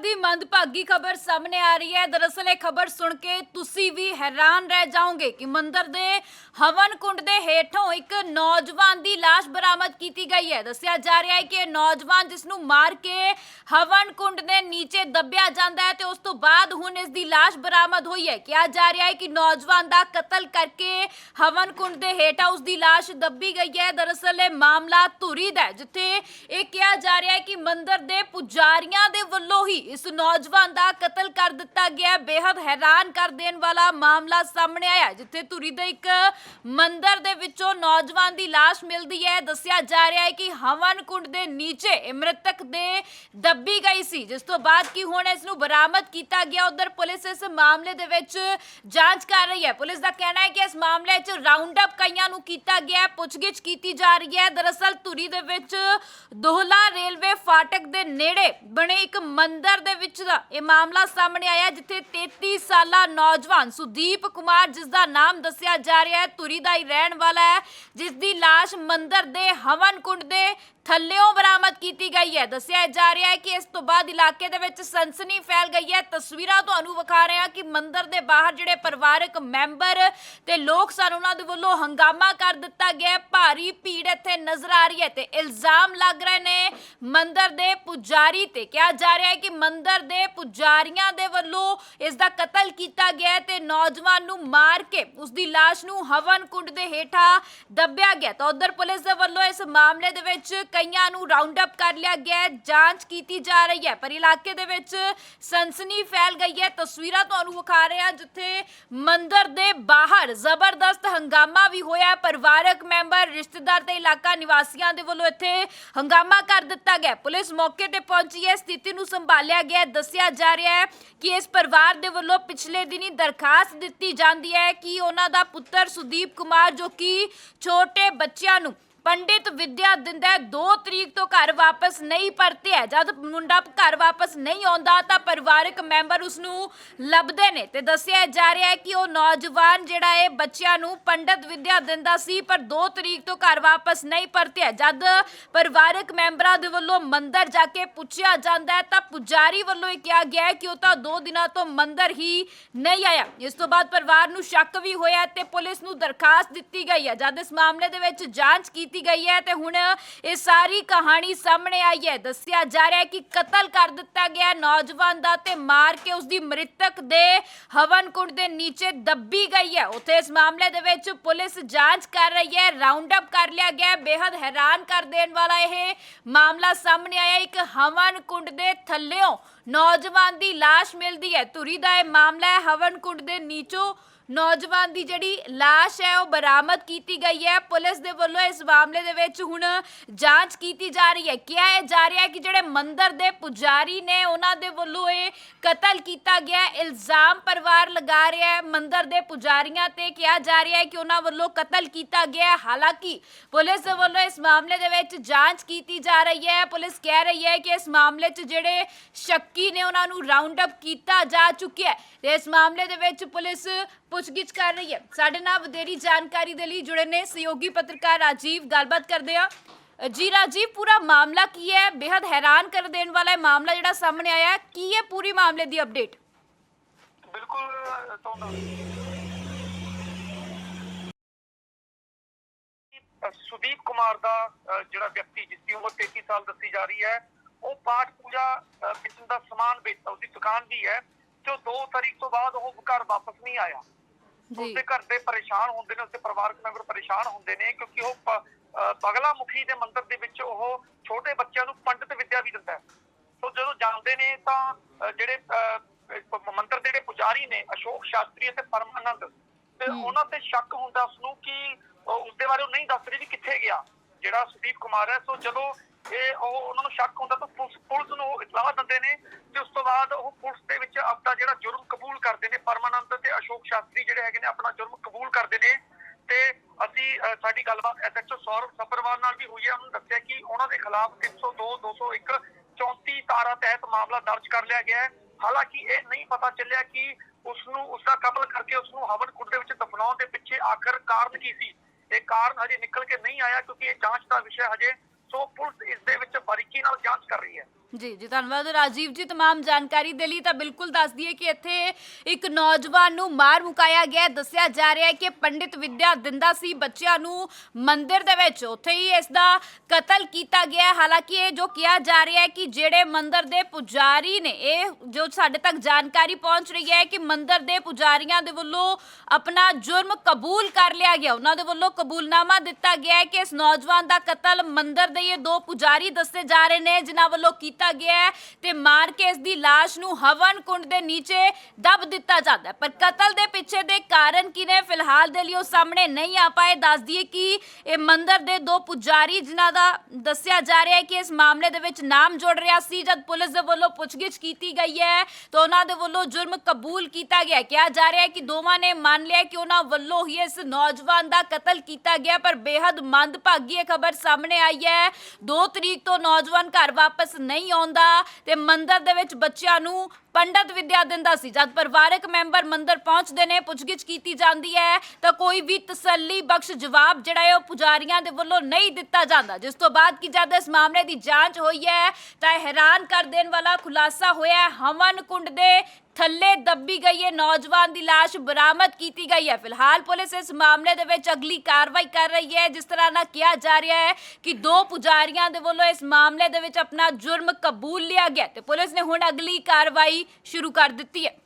ਦੀ ਮੰਦਭਾਗੀ ਖਬਰ ਸਾਹਮਣੇ ਆ ਰਹੀ ਹੈ। ਦਰਅਸਲ ਇਹ ਖਬਰ ਸੁਣ ਕੇ ਤੁਸੀਂ ਵੀ ਹੈਰਾਨ ਰਹਿ ਜਾਓਗੇ ਕਿ ਮੰਦਿਰ ਦੇ ਹਵਨ ਕੁੰਡ ਦੇ ਹੇਠੋਂ ਇੱਕ ਨੌਜਵਾਨ ਦੀ ਲਾਸ਼ ਬਰਾਮਦ ਕੀਤੀ ਗਈ ਹੈ। ਦੱਸਿਆ ਜਾ ਰਿਹਾ ਹੈ ਕਿ ਇਹ ਨੌਜਵਾਨ ਜਿਸ ਨੂੰ ਮਾਰ ਕੇ ਹਵਨ ਕੁੰਡ ਦੇ ਨੀਚੇ ਦੱਬਿਆ ਜਾਂਦਾ ਹੈ ਤੇ ਉਸ ਤੋਂ ਬਾਅਦ ਹੁਣ ਇਸ ਦੀ ਲਾਸ਼ ਬਰਾਮਦ ਹੋਈ ਹੈ। ਕਿਹਾ ਜਾ ਰਿਹਾ ਹੈ ਕਿ ਨੌਜਵਾਨ ਦਾ ਕਤਲ ਕਰਕੇ ਹਵਨ ਕੁੰਡ ਦੇ ਹੇਠਾਂ ਉਸ ਦੀ ਲਾਸ਼ ਦੱਬੀ ਗਈ ਹੈ। ਦਰਅਸਲ ਇਹ ਮਾਮਲਾ ਧੁਰੀ ਦਾ ਹੈ, ਜਿੱਥੇ ਇਹ ਕਿਹਾ ਜਾ ਰਿਹਾ ਹੈ ਕਿ ਮੰਦਿਰ ਦੇ ਪੁਜਾਰੀਆਂ ਦੇ ਵੱਲੋਂ ਹੀ ਇਸ ਨੌਜਵਾਨ ਦਾ ਕਤਲ ਕਰ ਦਿੱਤਾ ਗਿਆ ਹੈ। ਬੇहद ਹੈਰਾਨ ਕਰ ਦੇਣ ਵਾਲਾ ਮਾਮਲਾ ਸਾਹਮਣੇ ਆਇਆ ਜਿੱਥੇ ਧੂਰੀ ਦੇ ਇੱਕ ਮੰਦਿਰ ਦੇ ਵਿੱਚੋਂ ਨੌਜਵਾਨ ਦੀ ਲਾਸ਼ ਮਿਲਦੀ ਹੈ। ਦੱਸਿਆ ਜਾ ਰਿਹਾ ਹੈ ਕਿ ਹਵਨ ਕੁੰਡ ਦੇ ਨੀਚੇ ਮ੍ਰਿਤਕ ਦੇ ਦੱਬੀ ਗਈ ਸੀ। ਜਿਸ ਤੋਂ ਬਾਅਦ ਕੀ ਹੁਣ ਇਸ ਨੂੰ ਬਰਾਮਦ ਕੀਤਾ ਗਿਆ, ਉਧਰ ਪੁਲਿਸ ਇਸ ਮਾਮਲੇ ਦੇ ਵਿੱਚ ਜਾਂਚ ਕਰ ਰਹੀ ਹੈ। ਪੁਲਿਸ ਦਾ ਕਹਿਣਾ ਹੈ ਕਿ ਇਸ ਮਾਮਲੇ 'ਚ ਰਾਉਂਡ ਅਪ ਕਈਆਂ ਨੂੰ ਕੀਤਾ ਗਿਆ ਪੁੱਛਗਿੱਛ ਕੀਤੀ ਜਾ ਰਹੀ ਹੈ। ਦਰਅਸਲ ਧੁਰੀ ਦੇ ਵਿੱਚ ਦੋਹਲਾ ਰੇਲਵੇ ਫਾਟਕ ਦੇ ਨੇੜੇ ਬਣੇ ਇੱਕ ਮੰਦਿਰ ਦੇ ਵਿੱਚ ਦਾ ਇਹ ਮਾਮਲਾ ਸਾਹਮਣੇ ਆਇਆ ਜਿੱਥੇ 33 ਸਾਲਾ ਨੌਜਵਾਨ ਸੁਦੀਪ ਕੁਮਾਰ ਜਿਸ ਦਾ ਨਾਮ ਦੱਸਿਆ ਜਾ ਰਿਹਾ ਹੈ, ਧੂਰੀ ਦਾ ਹੀ ਰਹਿਣ ਵਾਲਾ ਹੈ ਜਿਸ ਦੀ ਲਾਸ਼ ਮੰਦਿਰ ਦੇ ਹਵਨ ਕੁੰਡ ਦੇ ਥੱਲਿਓਂ ਬਰਾਮਦ ਕੀਤੀ ਗਈ ਹੈ। ਦੱਸਿਆ ਜਾ ਰਿਹਾ ਹੈ ਕਿ ਇਸ ਤੋਂ ਬਾਅਦ ਇਲਾਕੇ ਦੇ ਵਿੱਚ ਸਨਸਨੀ ਫੈਲ ਗਈ ਹੈ। ਤਸਵੀਰਾਂ ਤੁਹਾਨੂੰ ਵਿਖਾ ਰਹੇ ਹਾਂ ਕਿ ਮੰਦਿਰ ਦੇ ਬਾਹਰ ਜਿਹੜੇ ਪਰਿਵਾਰਕ ਮੈਂਬਰ ਤੇ ਲੋਕ ਸਨ, ਉਹਨਾਂ ਦੇ ਵੱਲੋਂ ਹੰਗਾਮਾ ਕਰ ਦਿੱਤਾ ਗਿਆ ਭਾਰੀ ਭੀੜ ਇੱਥੇ ਨਜ਼ਰ ਆ ਰਹੀ ਹੈ ਤੇ ਇਲਜ਼ਾਮ ਲੱਗ ਰਹੇ ਨੇ ਮੰਦਿਰ ਦੇ ਪੁਜਾਰੀ ਤੇ। ਕਿਹਾ ਜਾ ਰਿਹਾ ਹੈ ਕਿ ਮੰਦਿਰ ਦੇ ਪੁਜਾਰੀਆਂ ਦੇ ਵੱਲੋਂ ਇਸ ਦਾ ਕਤਲ ਕੀਤਾ ਗਿਆ ਤੇ ਨੌਜਵਾਨ ਨੂੰ ਮਾਰ ਕੇ ਉਸ ਦੀ ਲਾਸ਼ ਨੂੰ ਹਵਨ ਕੁੰਡ ਦੇ ਹੇਠਾਂ ਦੱਬਿਆ ਗਿਆ ਤਾਂ ਉਧਰ ਪੁਲਿਸ ਦੇ ਵੱਲੋਂ ਇਸ ਮਾਮਲੇ ਦੇ ਵਿੱਚ ਕਈਆਂ ਨੂੰ ਰਾਉਂਡ ਅਪ ਕਰ ਲਿਆ ਗਿਆ ਜਾਂਚ ਕੀਤੀ ਜਾ ਰਹੀ ਹੈ, ਪਰ ਇਲਾਕੇ ਦੇ ਵਿੱਚ ਸਨਸਨੀ ਫੈਲ ਗਈ ਹੈ। ਤਸਵੀਰਾਂ ਤੁਹਾਨੂੰ ਵਿਖਾ ਰਹੇ ਹਾਂ, ਜਿੱਥੇ ਮੰਦਿਰ ਦੇ ਬਾਹਰ ਜ਼ਬਰਦਸਤ ਹੰਗਾਮਾ ਵੀ ਹੋਇਆ ਪਰਿਵਾਰਕ ਮੈਂਬਰ, ਰਿਸ਼ਤੇਦਾਰ ਤੇ ਇਲਾਕਾ ਨਿਵਾਸੀਆਂ ਦੇ ਵੱਲੋਂ ਇੱਥੇ ਹੰਗਾਮਾ ਕਰ ਦਿੱਤਾ ਗਿਆ ਪੁਲਿਸ ਮੌਕੇ ਤੇ ਪਹੁੰਚੀ ਹੈ। ਸਥਿਤੀ ਨੂੰ ਸੰਭਾਲਿਆ ਗਿਆ ਹੈ। ਦੱਸਿਆ ਜਾ ਰਿਹਾ ਹੈ ਕਿ ਇਸ ਪਰਿਵਾਰ ਦੇ ਵੱਲੋਂ ਪਿਛਲੇ ਦਿਨੀ ਦਰਖਾਸਤ ਦਿੱਤੀ ਜਾਂਦੀ ਹੈ ਕਿ ਉਹਨਾਂ ਦਾ ਪੁੱਤਰ ਸੁਦੀਪ ਕੁਮਾਰ ਜੋ ਕਿ ਛੋਟੇ ਬੱਚਿਆਂ ਨੂੰ ਪੰਡਿਤ ਵਿਦਿਆ ਦਿੰਦਾ ਹੈ 2 ਤਰੀਕ ਤੋਂ ਘਰ ਵਾਪਸ ਨਹੀਂ ਪਰਤਿਆ। ਜਦ ਮੁੰਡਾ ਘਰ ਵਾਪਸ ਨਹੀਂ ਆਉਂਦਾ, ਤਾਂ ਪਰਿਵਾਰਕ ਮੈਂਬਰ ਉਸ ਨੂੰ ਲੱਭਦੇ ਨੇ ਤੇ ਦੱਸਿਆ ਜਾ ਰਿਹਾ ਹੈ ਕਿ ਉਹ ਨੌਜਵਾਨ ਜਿਹੜਾ ਹੈ, ਬੱਚਿਆਂ ਨੂੰ ਪੰਡਿਤ ਵਿਦਿਆ ਦਿੰਦਾ ਸੀ, ਪਰ 2 ਤਰੀਕ ਤੋਂ ਘਰ ਵਾਪਸ ਨਹੀਂ ਪਰਤਿਆ। ਜਦ ਪਰਿਵਾਰਕ ਮੈਂਬਰਾਂ ਦੇ ਵੱਲੋਂ ਮੰਦਰ ਜਾ ਕੇ ਪੁੱਛਿਆ ਜਾਂਦਾ ਹੈ, ਤਾਂ ਪੁਜਾਰੀ ਵੱਲੋਂ ਇਹ ਕਿਹਾ ਗਿਆ ਹੈ ਕਿ ਉਹ ਤਾਂ 2 ਦਿਨਾਂ ਤੋਂ ਮੰਦਰ ਹੀ ਨਹੀਂ ਆਇਆ। ਇਸ ਤੋਂ ਬਾਅਦ ਪਰਿਵਾਰ ਨੂੰ ਸ਼ੱਕ ਵੀ ਹੋਇਆ ਤੇ ਪੁਲਿਸ ਨੂੰ ਦਰਖਾਸਤ ਦਿੱਤੀ ਗਈ ਹੈ। ਜਦ ਇਸ ਮਾਮਲੇ ਦੇ ਵਿੱਚ ਜਾਂਚ ਕੀਤੀ ਗਈ ਹੈ ਤੇ ਹੁਣ ਇਹ ਸਾਰੀ ਕਹਾਣੀ ਸਾਹਮਣੇ ਆਈ ਹੈ। ਦੱਸਿਆ ਜਾ ਰਿਹਾ ਹੈ ਕਿ ਕਤਲ ਕਰ ਦਿੱਤਾ ਗਿਆ ਨੌਜਵਾਨ ਦਾ ਤੇ ਮਾਰ ਕੇ ਉਸ ਦੀ ਮ੍ਰਿਤਕ ਦੇ ਹਵਨ ਕੁੰਡ ਦੇ ਨੀਚੇ ਦੱਬੀ ਗਈ ਹੈ। ਉੱਥੇ ਇਸ ਮਾਮਲੇ ਦੇ ਵਿੱਚ ਪੁਲਿਸ ਜਾਂਚ ਕਰ ਰਹੀ ਹੈ ਰਾਉਂਡ ਅਪ ਕਰ ਲਿਆ ਗਿਆ ਹੈ। ਬੇहद ਹੈਰਾਨ ਕਰ ਦੇਣ ਵਾਲਾ ਇਹ ਮਾਮਲਾ ਸਾਹਮਣੇ ਆਇਆ। ਇੱਕ ਹਵਨ ਕੁੰਡ ਦੇ ਥੱਲਿਓਂ ਨੌਜਵਾਨ ਦੀ ਲਾਸ਼ ਮਿਲਦੀ ਹੈ। ਧੁਰੀ ਦਾ ਇਹ ਮਾਮਲਾ ਹੈ ਹਵਨ ਕੁੰਡ ਦੇ ਨੀਚੋਂ ਨੌਜਵਾਨ ਦੀ ਜਿਹੜੀ ਲਾਸ਼ ਹੈ, ਉਹ ਬਰਾਮਦ ਕੀਤੀ ਗਈ ਹੈ। ਪੁਲਿਸ ਦੇ ਵੱਲੋਂ ਇਸ ਮਾਮਲੇ ਦੇ ਵਿੱਚ ਹੁਣ ਜਾਂਚ ਕੀਤੀ ਜਾ ਰਹੀ ਹੈ। ਕਿਹਾ ਇਹ ਜਾ ਰਿਹਾ ਹੈ ਕਿ ਜਿਹੜੇ ਮੰਦਰ ਦੇ ਪੁਜਾਰੀ ਨੇ, ਉਹਨਾਂ ਦੇ ਵੱਲੋਂ ਇਹ ਕਤਲ ਕੀਤਾ ਗਿਆ ਇਲਜ਼ਾਮ ਪਰਿਵਾਰ ਲਗਾ ਰਿਹਾ ਹੈ ਮੰਦਿਰ ਦੇ ਪੁਜਾਰੀਆਂ ਤੇ। ਕਿਹਾ ਜਾ ਰਿਹਾ ਹੈ ਕਿ ਉਹਨਾਂ ਵੱਲੋਂ ਕਤਲ ਕੀਤਾ ਗਿਆ ਹਾਲਾਂਕਿ ਪੁਲਿਸ ਦੇ ਵੱਲੋਂ ਇਸ ਮਾਮਲੇ ਦੇ ਵਿੱਚ ਜਾਂਚ ਕੀਤੀ ਜਾ ਰਹੀ ਹੈ। ਪੁਲਿਸ ਕਹਿ ਰਹੀ ਹੈ ਕਿ ਇਸ ਮਾਮਲੇ 'ਚ ਜਿਹੜੇ ਸ਼ੱਕੀ ਨੇ, ਉਹਨਾਂ ਨੂੰ ਰਾਉਂਡ ਅਪ ਕੀਤਾ ਜਾ ਚੁੱਕਿਆ ਹੈ। ਤੇ ਇਸ ਮਾਮਲੇ ਦੇ ਵਿੱਚ ਪੁਲਿਸ ਪੁੱਛਗਿੱਛ ਕਰ ਰਹੀ ਹੈ। ਸਾਡੇ ਨਾਲ ਵਧੇਰੀ ਜਾਣਕਾਰੀ ਦੇ ਲਈ ਜੁੜੇ ਨੇ ਸਹਿਯੋਗੀ ਪੱਤਰਕਾਰ ਰਾਜੀਵ। ਗੱਲਬਾਤ ਕਰਦੇ ਆ ਜੀ ਰਾਜੀਵ ਪੂਰਾ ਮਾਮਲਾ ਕੀ ਹੈ? ਬੇहद ਹੈਰਾਨ ਕਰ ਦੇਣ ਵਾਲਾ ਇਹ ਮਾਮਲਾ ਜਿਹੜਾ ਸਾਹਮਣੇ ਆਇਆ ਹੈ। ਕੀ ਹੈ ਪੂਰੀ ਮਾਮਲੇ ਦੀ ਅਪਡੇਟ ਬਿਲਕੁਲ ਤੁਹਾਨੂੰ ਸੁਦੀਪ ਕੁਮਾਰ ਦਾ ਅ, ਜਿਹੜਾ ਵਿਅਕਤੀ ਜਿਸ ਦੀ ਉਮਰ 33 ਸਾਲ ਦੱਸੀ ਜਾ ਰਹੀ ਹੈ ਉਹ ਪਾਠ ਪੂਜਾ ਅ, ਵੇਚਣ ਦਾ ਸਮਾਨ ਵੇਚਦਾ ਉਹਦੀ ਦੁਕਾਨ ਵੀ ਹੈ ਜੋ 2 ਤਾਰੀਖ ਤੋਂ ਬਾਅਦ ਉਹ ਘਰ ਵਾਪਸ ਨਹੀਂ ਆਇਆ। ਉਸਦੇ ਘਰ ਦੇ ਪਰੇਸ਼ਾਨ ਹੁੰਦੇ ਨੇ ਉਸਦੇ ਪਰਿਵਾਰਕ ਮੈਂਬਰ ਪਰੇਸ਼ਾਨ ਹੁੰਦੇ ਨੇ ਕਿਉਂਕਿ ਉਹ ਬਗਲਾ ਮੁਖੀ ਦੇ ਮੰਦਿਰ ਦੇ ਵਿੱਚ ਉਹ ਛੋਟੇ ਬੱਚਿਆਂ ਨੂੰ ਪੰਡਿਤ ਵਿਦਿਆ ਵੀ ਦਿੰਦਾ ਹੈ। ਸੋ ਜਦੋਂ ਜਾਂਦੇ ਨੇ ਤਾਂ ਜਿਹੜੇ ਮੰਦਿਰ ਦੇ ਜਿਹੜੇ ਪੁਜਾਰੀ ਨੇ ਅਸ਼ੋਕ ਸ਼ਾਸਤਰੀ ਅਤੇ ਪਰਮਾਨੰਦ ਤੇ। ਉਹਨਾਂ ਤੇ ਸ਼ੱਕ ਹੁੰਦਾ ਉਸ ਨੂੰ ਕਿ ਉਸਦੇ ਬਾਰੇ ਉਹ ਨਹੀਂ ਦੱਸ ਰਹੀ ਵੀ ਕਿੱਥੇ ਗਿਆ ਜਿਹੜਾ ਸੁਦੀਪ ਕੁਮਾਰ ਹੈ। ਸੋ ਜਦੋਂ ਇਹ ਉਹ ਉਹਨਾਂ ਨੂੰ ਸ਼ੱਕ ਹੁੰਦਾ ਤਾਂ ਪੁਲਿਸ ਪੁਲਿਸ ਨੂੰ ਉਹ ਇਤਲਾਹ ਦਿੰਦੇ ਨੇ ਤੇ ਉਸ ਤੋਂ ਬਾਅਦ ਉਹ ਪੁਲਿਸ ਦੇ ਵਿੱਚ ਆਪਦਾ ਜਿਹੜਾ ਜੁਰਮ ਕਬੂਲ ਕਰਦੇ ਨੇ, ਪਰਮਾਨੰਦ ਤੇ ਅਸ਼ੋਕ ਸ਼ਾਸਤਰੀ ਜਿਹੜੇ ਹੈਗੇ ਨੇ ਆਪਣਾ ਜੁਰਮ ਕਬੂਲ ਕਰਦੇ ਨੇ ਤੇ ਅਸੀਂ ਸਾਡੀ ਗੱਲਬਾਤ ਐਸਐਚਓ ਸੌਰਵ ਸੱਭਰਵਾਲ ਨਾਲ ਵੀ ਹੋਈ ਹੈ, ਉਹਨੂੰ ਦੱਸਿਆ ਕਿ ਉਹਨਾਂ ਦੇ ਖਿਲਾਫ 302 201 34 ਤਾਰਾ ਤਹਿਤ ਮਾਮਲਾ ਦਰਜ ਕਰ ਲਿਆ ਗਿਆ ਹੈ। ਹਾਲਾਂਕਿ ਇਹ ਨਹੀਂ ਪਤਾ ਚੱਲਿਆ ਕਿ ਉਸ ਨੂੰ ਉਸ ਦਾ ਕਤਲ ਕਰਕੇ ਉਸ ਨੂੰ ਹਵਨ ਕੁੰਡ ਦੇ ਵਿੱਚ ਦਫਨਾਉਣ ਦੇ ਪਿੱਛੇ ਆਖਰ ਕਾਰਨ ਕੀ ਸੀ। ਇਹ ਕਾਰਨ ਹਜੇ ਨਿਕਲ ਕੇ ਨਹੀਂ ਆਇਆ ਕਿਉਂਕਿ ਇਹ ਜਾਂਚ ਦਾ ਵਿਸ਼ਾ ਹਜੇ ਸੋ ਪੁਲਿਸ ਇਸ ਦੇ ਵਿੱਚ ਬਾਰੀਕੀ ਨਾਲ ਜਾਂਚ ਕਰ ਰਹੀ ਹੈ। ਜੀ ਜੀ ਧੰਨਵਾਦ ਰਾਜੀਵ ਜੀ तमाम ਜਾਣਕਾਰੀ ਦੇ ਲਈ ਤਾਂ ਬਿਲਕੁਲ ਦੱਸ ਦਈਏ ਕਿ ਇੱਥੇ ਇੱਕ ਨੌਜਵਾਨ ਨੂੰ ਮਾਰ ਮੁਕਾਇਆ ਗਿਆ ਹੈ। ਦੱਸਿਆ ਜਾ ਰਿਹਾ ਹੈ ਕਿ ਪੰਡਿਤ ਵਿਦਿਆ ਦਿੰਦਾ ਸੀ ਬੱਚਿਆਂ ਨੂੰ ਮੰਦਿਰ ਦੇ ਵਿੱਚ ਉੱਥੇ ਹੀ ਇਸ ਦਾ ਕਤਲ ਕੀਤਾ ਗਿਆ ਹੈ। ਹਾਲਾਂਕਿ ਇਹ ਜੋ ਕਿਹਾ ਜਾ ਰਿਹਾ ਹੈ ਕਿ ਜਿਹੜੇ ਮੰਦਿਰ ਦੇ ਪੁਜਾਰੀ ਨੇ ਇਹ ਜੋ ਸਾਡੇ ਤੱਕ ਜਾਣਕਾਰੀ ਪਹੁੰਚ ਰਹੀ ਹੈ ਕਿ ਮੰਦਿਰ ਦੇ ਪੁਜਾਰੀਆਂ ਦੇ ਵੱਲੋਂ ਆਪਣਾ ਜੁਰਮ ਕਬੂਲ ਕਰ ਲਿਆ ਗਿਆ ਉਹਨਾਂ ਦੇ ਵੱਲੋਂ ਕਬੂਲਨਾਮਾ ਦਿੱਤਾ ਗਿਆ ਹੈ ਕਿ ਇਸ ਨੌਜਵਾਨ ਦਾ ਕਤਲ ਮੰਦਿਰ ਦੇ ਇਹ ਦੋ ਪੁਜਾਰੀ ਦੱਸੇ ਜਾ ਰਹੇ ਨੇ ਜਿਨ੍ਹਾਂ ਵੱਲੋਂ ਕੀਤਾ ਗਿਆ ਹੈ ਤੇ ਮਾਰ ਕੇ ਇਸ ਦੀ ਲਾਸ਼ ਨੂੰ ਹਵਨ ਕੁੰਡ ਦੇ ਨੀਚੇ ਦਬ ਦਿੱਤਾ ਜਾਂਦਾ ਹੈ। ਪਰ ਕਤਲ ਦੇ ਪਿੱਛੇ ਦੇ ਕਾਰਨ ਕੀ ਨੇ? ਫਿਲਹਾਲ ਦੇ ਲਈ ਉਹ ਸਾਹਮਣੇ ਨਹੀਂ ਆ ਪਾਏ। ਦੱਸ ਦਈਏ ਕਿ ਇਹ ਮੰਦਿਰ ਦੇ ਦੋ ਪੁਜਾਰੀ ਜਿਨ੍ਹਾਂ ਦਾ ਦੱਸਿਆ ਜਾ ਰਿਹਾ ਹੈ ਕਿ ਇਸ ਮਾਮਲੇ ਦੇ ਵਿੱਚ ਨਾਮ ਜੁੜ ਰਿਹਾ ਸੀ, ਜਦ ਪੁਲਿਸ ਦੇ ਵੱਲੋਂ ਪੁੱਛਗਿੱਛ ਕੀਤੀ ਗਈ ਹੈ, ਤਾਂ ਉਹਨਾਂ ਦੇ ਵੱਲੋਂ ਜੁਰਮ ਕਬੂਲ ਕੀਤਾ ਗਿਆ ਕਿਹਾ ਜਾ ਰਿਹਾ ਹੈ ਕਿ ਦੋਵਾਂ ਨੇ ਮੰਨ ਲਿਆ ਕਿ ਉਹਨਾਂ ਵੱਲੋਂ ਹੀ ਇਸ ਨੌਜਵਾਨ ਦਾ ਕਤਲ ਕੀਤਾ ਗਿਆ, ਪਰ ਬੇਹੱਦ ਮੰਦਭਾਗੀ ਇਹ ਖਬਰ ਸਾਹਮਣੇ ਆਈ ਹੈ। 2 ਤਰੀਕ ਤੋਂ ਨੌਜਵਾਨ ਘਰ ਵਾਪਸ ਨਹੀਂ ਆਉਂਦਾ ਤੇ ਮੰਦਿਰ ਦੇ ਵਿੱਚ ਬੱਚਿਆਂ ਨੂੰ ਪੰਡਤ ਵਿਦਿਆ ਦਿੰਦਾ ਸੀ। ਜਦ ਪਰਿਵਾਰਕ ਮੈਂਬਰ ਮੰਦਰ ਪਹੁੰਚਦੇ ਨੇ, ਪੁੱਛਗਿੱਛ ਕੀਤੀ ਜਾਂਦੀ ਹੈ, ਤਾਂ ਕੋਈ ਵੀ ਤਸੱਲੀ ਬਖਸ਼ ਜਵਾਬ ਜਿਹੜਾ ਹੈ ਉਹ ਪੁਜਾਰੀਆਂ ਦੇ ਵੱਲੋਂ ਨਹੀਂ ਦਿੱਤਾ ਜਾਂਦਾ। ਜਿਸ ਤੋਂ ਬਾਅਦ ਕਿ ਜਦ ਇਸ ਮਾਮਲੇ ਦੀ ਜਾਂਚ ਹੋਈ ਹੈ, ਤਾਂ ਹੈਰਾਨ ਕਰ ਦੇਣ ਵਾਲਾ ਖੁਲਾਸਾ ਹੋਇਆ ਹੈ। ਹਵਨ ਕੁੰਡ ਦੇ ਥੱਲੇ ਦੱਬੀ ਗਈ ਹੈ। ਨੌਜਵਾਨ ਦੀ ਲਾਸ਼ ਬਰਾਮਦ ਕੀਤੀ ਗਈ ਹੈ। ਫਿਲਹਾਲ ਪੁਲਿਸ ਇਸ ਮਾਮਲੇ ਦੇ ਵਿੱਚ ਅਗਲੀ ਕਾਰਵਾਈ ਕਰ ਰਹੀ ਹੈ। ਜਿਸ ਤਰ੍ਹਾਂ ਨਾਲ ਕਿਹਾ ਜਾ ਰਿਹਾ ਹੈ ਕਿ ਦੋ ਪੁਜਾਰੀਆਂ ਦੇ ਵੱਲੋਂ ਇਸ ਮਾਮਲੇ ਦੇ ਵਿੱਚ ਆਪਣਾ ਜੁਰਮ ਕਬੂਲ ਲਿਆ ਗਿਆ ਤੇ ਪੁਲਿਸ ਨੇ ਹੁਣ ਅਗਲੀ ਕਾਰਵਾਈ ਸ਼ੁਰੂ ਕਰ ਦਿੱਤੀ ਹੈ।